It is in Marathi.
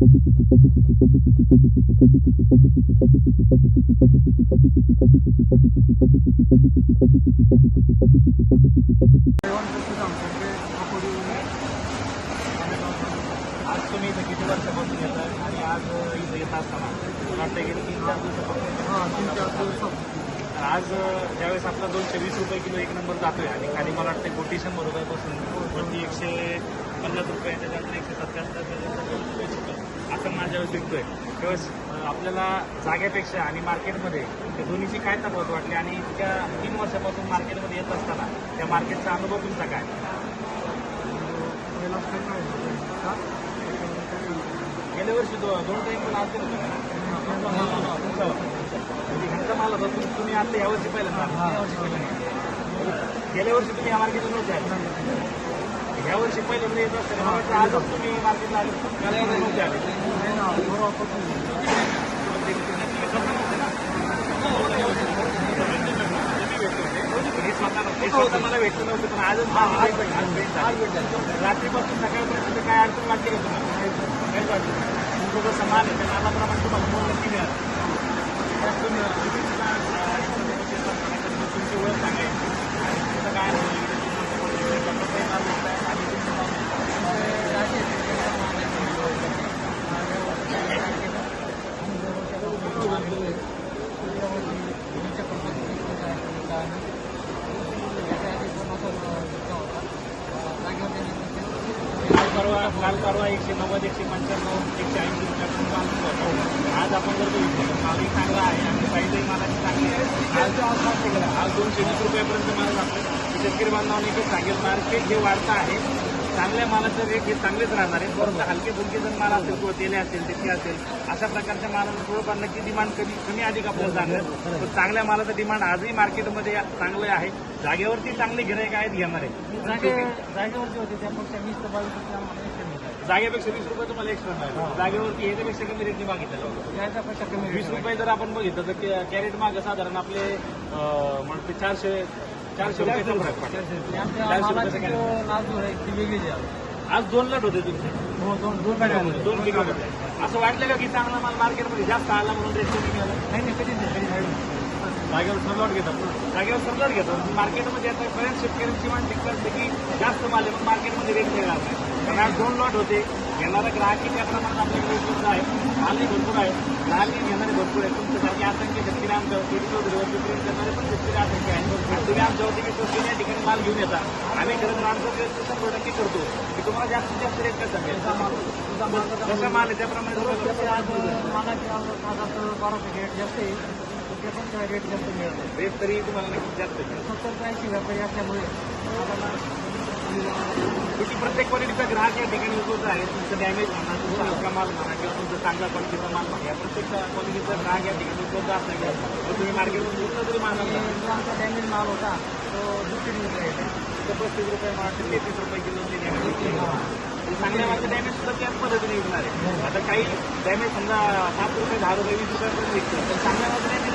आज तुम्ही इथं किती वर्षापासून आणि आज इथं येत असताना वाटतं तीन चार दिवसापासून आज ज्यावेळेस आपला दोनशे वीस रुपये किलो एक नंबर जातोय आणि खाली मला वाटतं कोटी शंभर रुपयापासून वरती एकशे पन्नास रुपये त्याच्यानंतर एकशे सत्त्याहत्तर असं माझ्या वेळेस विकतोय त्यावेळेस अं, आपल्याला जाग्यापेक्षा आणि मार्केटमध्ये त्या दोन्हीची काय तफावत वाटली आणि इतक्या तीन वर्षापासून मार्केटमध्ये येत असताना त्या मार्केटचा अनुभव तुमचा काय गेल्या वर्षी दो दोन टाईम पण आलते? म्हणजे ह्यांचा माल होता तुम्ही आता यावर्षी पहिल्यांदा. गेल्या वर्षी तुम्ही या मार्केटला नव्हते आले वर्षी पहिल्यांदा येत असताना मला वाटतं आजच तुम्ही मार्केटला आले मला भेटलं नव्हतं पण आजच रात्रीपासून सकाळपर्यंत काय अडचण वाटते का तुम्हाला काहीच तुमचं समान आहे त्या नामाप्रमाणे तुम्हाला फोन नक्की मिळाला त्यात तुम्ही तुम्ही सुद्धा, अं, तुमची ओळख सांगायची आणि तुमचं काय अनुभव आहे, तुमचं कपडे माल विकताय आणि तुमचं नाव काल परवा काल परवा एकशे नव्वद एकशे पंच्याण्णव एकशे ऐंशी रुपयापर्यंत माल होता. आज आपण जर बघितलं चांगला आहे. आणि साईजही मालाची चांगली आहे. आज आज दोनशे वीस रुपयापर्यंत माल लागतो शेतकरी बांधवांनी एकच सांगेल मार्केट जे वाढतं आहे. चांगल्या मालाचं रेट हे चांगलेच राहणार आहे. परंतु हलके फुलके जर माल असेल किंवा तेले असेल तिथे असेल अशा प्रकारच्या मालाला थोडंफार नक्की डिमांड कमी कमी अधिक आपल्याला जाणार. पण चांगल्या मालाचं डिमांड आजही मार्केटमध्ये चांगलं आहे. जागेवरती चांगले गिरायक आहेत घेणार आहे जागेवरती होते त्यापेक्षा वीस ते बावीस. जागेपेक्षा वीस रुपये तुम्हाला एक्स्ट्रा मिळाले. जागेवरती ह्याच्यापेक्षा कमी रेटने मागितलं होतं. याच्यापेक्षा कमी वीस रुपये जर आपण बघितलं तर कॅ- कॅरेट मागं साधारण आपले म्हणते चारशे चारशे रुपयाचा फरक पडला चारशे आज दोन लट होते तुमचे. दोन दोन असं वाटलं का की चांगला माल मार्केटमध्ये जास्त आला म्हणून रेट कमी मिळाला नाही नाही कधीच जागेवर समजावून घेतात. जागेवर समजावून घेतात मार्केटमध्ये आता बऱ्याच शेतकऱ्यांची मानसिक करते की जास्त माल आहे पण मार्केटमध्ये रेट मिळणार नाही पण आज दोन लॉट होते. घेणारा ग्राहकी त्या प्रमाणात आपल्याकडे उपलब्ध आहे. मालही भरपूर आहे. ग्राहकी घेणारे भरपूर आहे तुमच्यासारखे आतंकी शेतकरी आमच्या चौधरीवरती प्रेम करणारे पण शेतकरी असंख्य आहेत. आमच्यावरती विश्वास या ठिकाणी माल घेऊन येता. आम्ही खरं प्रयत्न शंभर टक्के करतो की तुम्हाला जास्तीत जास्त रेट कसा मिळेल जसा माल आहे त्याप्रमाणे बाराशे रेट जास्त तर ते पण काय रेट जास्त मिळत नाही रेट तरी तुम्हाला नक्कीच जास्त मिळेल सत्तर ऐंशी व्यापारी असल्यामुळे किती प्रत्येक क्वालिटीचा ग्राहक या ठिकाणी उपलब्ध आहे. तुमचं डॅमेज म्हणा तुमचा हलका माल म्हणा किंवा तुमचा चांगला क्वालिटीचा माल म्हणा या प्रत्येक क्वालिटीचा ग्राहक या ठिकाणी उपलब्ध असल्यामुळे तर तुम्ही मार्केटमध्ये कुठला तरी माल आणला जो आमचा डॅमेज माल होता तो दुसरी रेट आहे. तर पस्तीस रुपये माल तेहतीस रुपये किलो ते डॅमेज म्हणजे चांगल्या मालचं डॅमेज सुद्धा त्याच पद्धतीने विकणार आहे. आता काही डॅमेज समजा सात रुपये दहा रुपये वीस रुपयापर्यंत विकतो पण चांगल्या मालचं डॅमेज